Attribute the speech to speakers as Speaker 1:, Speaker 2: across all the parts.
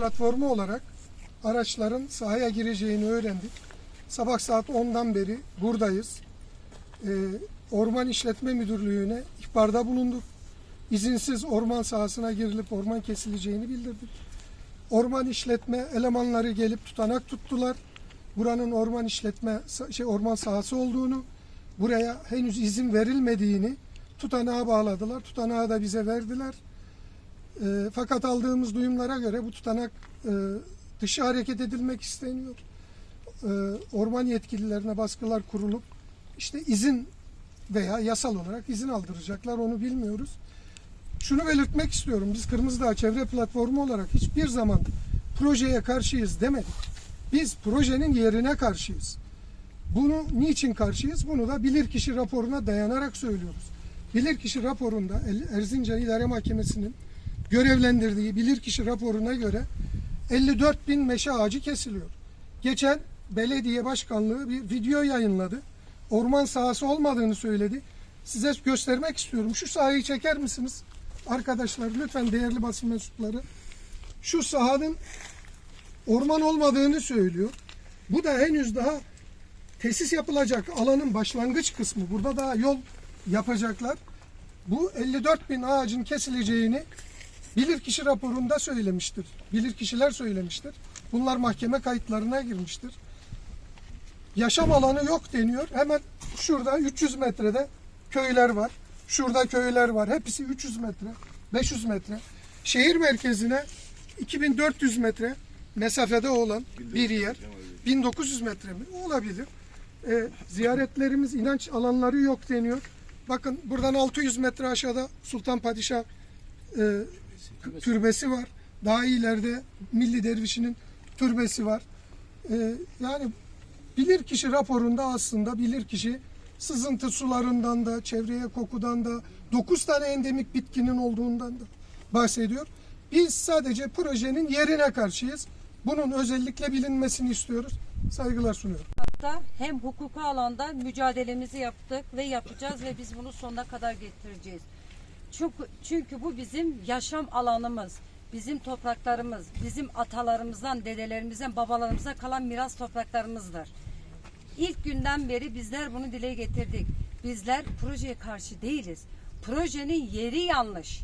Speaker 1: platformu olarak araçların sahaya gireceğini öğrendik. Sabah saat 10'dan beri buradayız. Ee, Orman İşletme Müdürlüğü'ne ihbarda bulunduk. İzinsiz orman sahasına girilip orman kesileceğini bildirdik. Orman işletme elemanları gelip tutanak tuttular. Buranın orman işletme şey orman sahası olduğunu, buraya henüz izin verilmediğini tutanağa bağladılar. Tutanağı da bize verdiler. E, fakat aldığımız duyumlara göre bu tutanak e, dışı hareket edilmek isteniyor. E, orman yetkililerine baskılar kurulup işte izin veya yasal olarak izin aldıracaklar onu bilmiyoruz. Şunu belirtmek istiyorum. Biz Kırmızıdağ Çevre Platformu olarak hiçbir zaman projeye karşıyız demedik. Biz projenin yerine karşıyız. Bunu niçin karşıyız? Bunu da bilirkişi raporuna dayanarak söylüyoruz. Bilirkişi raporunda Erzincan İdare Mahkemesi'nin görevlendirdiği bilirkişi raporuna göre 54 bin meşe ağacı kesiliyor. Geçen belediye başkanlığı bir video yayınladı. Orman sahası olmadığını söyledi. Size göstermek istiyorum. Şu sahayı çeker misiniz? Arkadaşlar lütfen değerli basın mensupları. Şu sahanın orman olmadığını söylüyor. Bu da henüz daha tesis yapılacak alanın başlangıç kısmı. Burada daha yol yapacaklar. Bu 54 bin ağacın kesileceğini bilirkişi raporunda söylemiştir. Bilirkişiler söylemiştir. Bunlar mahkeme kayıtlarına girmiştir. Yaşam alanı yok deniyor. Hemen şurada 300 metrede köyler var. Şurada köyler var. Hepsi 300 metre, 500 metre. Şehir merkezine 2400 metre mesafede olan bir yer. 1900 metre mi? Olabilir. E, ziyaretlerimiz inanç alanları yok deniyor. Bakın buradan 600 metre aşağıda Sultan Padişah e, türbesi var. Daha ileride Milli Dervişi'nin türbesi var. E, yani bilirkişi raporunda aslında bilirkişi sızıntı sularından da, çevreye kokudan da, 9 tane endemik bitkinin olduğundan da bahsediyor. Biz sadece projenin yerine karşıyız. Bunun özellikle bilinmesini istiyoruz. Saygılar sunuyorum.
Speaker 2: Hatta hem hukuki alanda mücadelemizi yaptık ve yapacağız ve biz bunu sonuna kadar getireceğiz. Çünkü, çünkü bu bizim yaşam alanımız, bizim topraklarımız, bizim atalarımızdan, dedelerimizden, babalarımıza kalan miras topraklarımızdır. İlk günden beri bizler bunu dile getirdik. Bizler projeye karşı değiliz. Projenin yeri yanlış.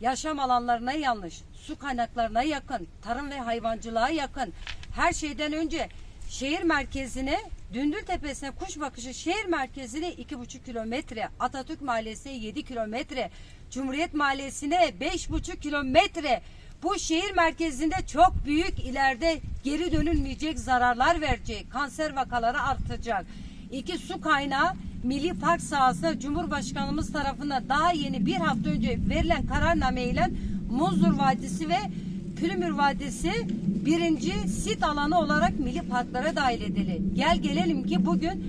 Speaker 2: Yaşam alanlarına yanlış, su kaynaklarına yakın, tarım ve hayvancılığa yakın. Her şeyden önce şehir merkezine, Dündül Tepesi'ne kuş bakışı şehir merkezine iki buçuk kilometre, Atatürk Mahallesi'ne yedi kilometre, Cumhuriyet Mahallesi'ne beş buçuk kilometre. Bu şehir merkezinde çok büyük ileride geri dönülmeyecek zararlar verecek, kanser vakaları artacak. İki su kaynağı Milli Park sahasına Cumhurbaşkanımız tarafından daha yeni bir hafta önce verilen kararname ile Muzdur Vadisi ve Pülümür Vadisi birinci sit alanı olarak milli parklara dahil edildi. Gel gelelim ki bugün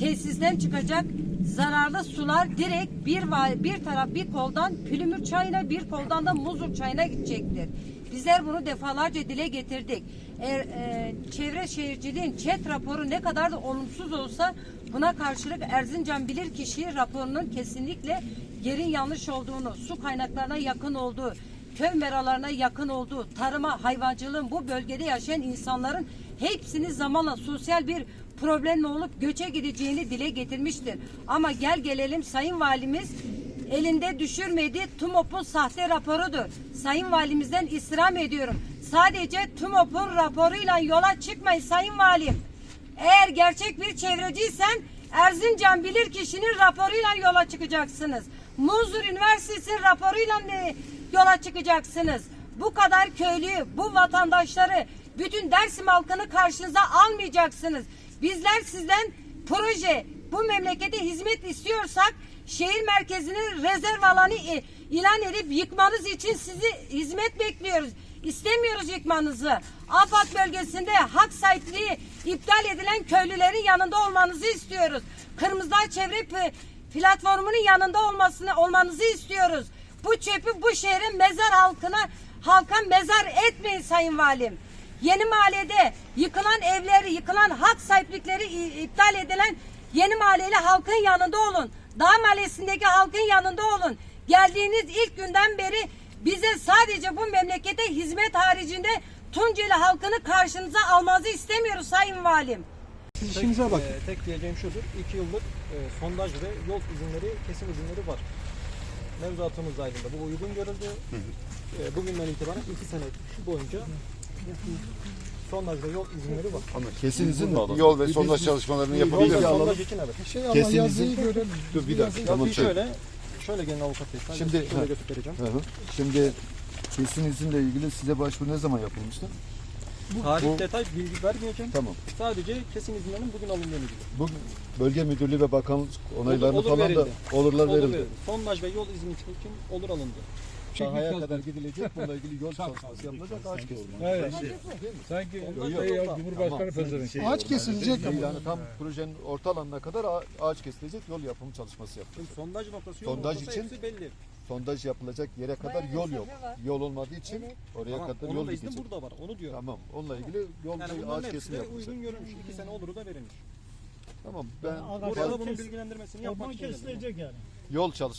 Speaker 2: tesisten çıkacak zararlı sular direkt bir bir taraf bir koldan Pülümür çayına bir koldan da Muzur çayına gidecektir. Bizler bunu defalarca dile getirdik. Eğer e, çevre şehirciliğin ÇED raporu ne kadar da olumsuz olsa buna karşılık Erzincan Bilirkişi raporunun kesinlikle yerin yanlış olduğunu, su kaynaklarına yakın olduğu, köy meralarına yakın olduğu, tarıma, hayvancılığın bu bölgede yaşayan insanların hepsini zamanla sosyal bir problemle olup göçe gideceğini dile getirmiştir. Ama gel gelelim Sayın Valimiz elinde düşürmediği TUMOP'un sahte raporudur. Sayın Valimizden istirham ediyorum. Sadece TUMOP'un raporuyla yola çıkmayın Sayın Valim. Eğer gerçek bir çevreciysen Erzincan bilir kişinin raporuyla yola çıkacaksınız. Muzur Üniversitesi'nin raporuyla ne- yola çıkacaksınız. Bu kadar köylüyü, bu vatandaşları, bütün Dersim halkını karşınıza almayacaksınız. Bizler sizden proje, bu memlekete hizmet istiyorsak şehir merkezini rezerv alanı ilan edip yıkmanız için sizi hizmet bekliyoruz. İstemiyoruz yıkmanızı. Afat bölgesinde hak sahipliği iptal edilen köylülerin yanında olmanızı istiyoruz. Kırmızıdağ Çevre platformunun yanında olmasını olmanızı istiyoruz. Bu çöpü bu şehrin mezar halkına halka mezar etmeyin Sayın Valim. Yeni mahallede yıkılan evleri, yıkılan hak sahiplikleri iptal edilen yeni mahalleli halkın yanında olun. Dağ mahallesindeki halkın yanında olun. Geldiğiniz ilk günden beri bize sadece bu memlekete hizmet haricinde Tunceli halkını karşınıza almanızı istemiyoruz Sayın Valim.
Speaker 1: Siz işinize bakın.
Speaker 3: Ee, tek diyeceğim şudur. 2 yıllık e, sondaj ve yol izinleri, kesim izinleri var. Mevzuatımız dahilinde bu uygun görüldü. E, bugünden itibaren 2 sene boyunca sondaj ve yol izinleri var.
Speaker 4: Ama kesin izin mi? Yol ve sondaj çalışmalarını
Speaker 3: Yol
Speaker 4: yapabilir
Speaker 3: ve sondaj için evet.
Speaker 1: Şey ama
Speaker 4: Kesin
Speaker 1: yazıyı
Speaker 4: izin.
Speaker 1: görelim.
Speaker 4: Dur bir dakika. Tamam, şey.
Speaker 3: şöyle, şöyle gelin avukat bey. Sadece
Speaker 4: Şimdi-
Speaker 3: şöyle
Speaker 4: ha.
Speaker 3: göstereceğim.
Speaker 4: Hı hı. Şimdi kesin izinle ilgili size başvuru ne zaman yapılmıştı?
Speaker 3: Tarih
Speaker 4: bu-
Speaker 3: detay bilgi vermeyeceğim.
Speaker 4: Tamam.
Speaker 3: Sadece kesin izinlerin bugün alındığını biliyorum.
Speaker 4: Bu bölge müdürlüğü ve bakanlık onaylarını
Speaker 3: Olur- olur
Speaker 4: falan da
Speaker 3: verildi.
Speaker 4: olurlar
Speaker 3: Olur
Speaker 4: verildi.
Speaker 3: verildi. Sondaj ve yol izni için olur alındı.
Speaker 4: Sahaya kadar gidilecek. Bununla ilgili yol çalışması yapılacak. Ağaç kesilecek.
Speaker 5: Evet. Sanki
Speaker 3: Yok,
Speaker 5: şey
Speaker 3: yok.
Speaker 5: Cumhurbaşkanı pezevenk.
Speaker 1: Ağaç kesilecek.
Speaker 4: Yani tam projenin orta alanına kadar ağa- ağaç kesilecek. Yol yapımı çalışması yapılacak.
Speaker 3: Şimdi sondaj noktası yol
Speaker 4: Sondaj için-
Speaker 3: hepsi belli.
Speaker 4: Sondaj yapılacak yere kadar
Speaker 2: Bayağı
Speaker 4: yol
Speaker 2: mesafe
Speaker 4: yok.
Speaker 2: var.
Speaker 4: Yol olmadığı için
Speaker 2: Evet.
Speaker 4: oraya
Speaker 3: Tamam,
Speaker 4: kadar
Speaker 3: onun
Speaker 4: yol
Speaker 3: da izni
Speaker 4: gidecek.
Speaker 3: burada var. Onu diyorum.
Speaker 4: Tamam. Onunla ilgili yol
Speaker 3: Yani bunların
Speaker 4: ağaç
Speaker 3: hepsi
Speaker 4: kesimi
Speaker 3: de
Speaker 4: yapılacak.
Speaker 3: uygun görülmüş. 2 sene oluru da verilmiş.
Speaker 4: Tamam. Ben
Speaker 3: Buraya da bunun bilgilendirmesini yapmak
Speaker 5: Orman
Speaker 3: için
Speaker 5: kesilecek yani.
Speaker 4: yol çalışması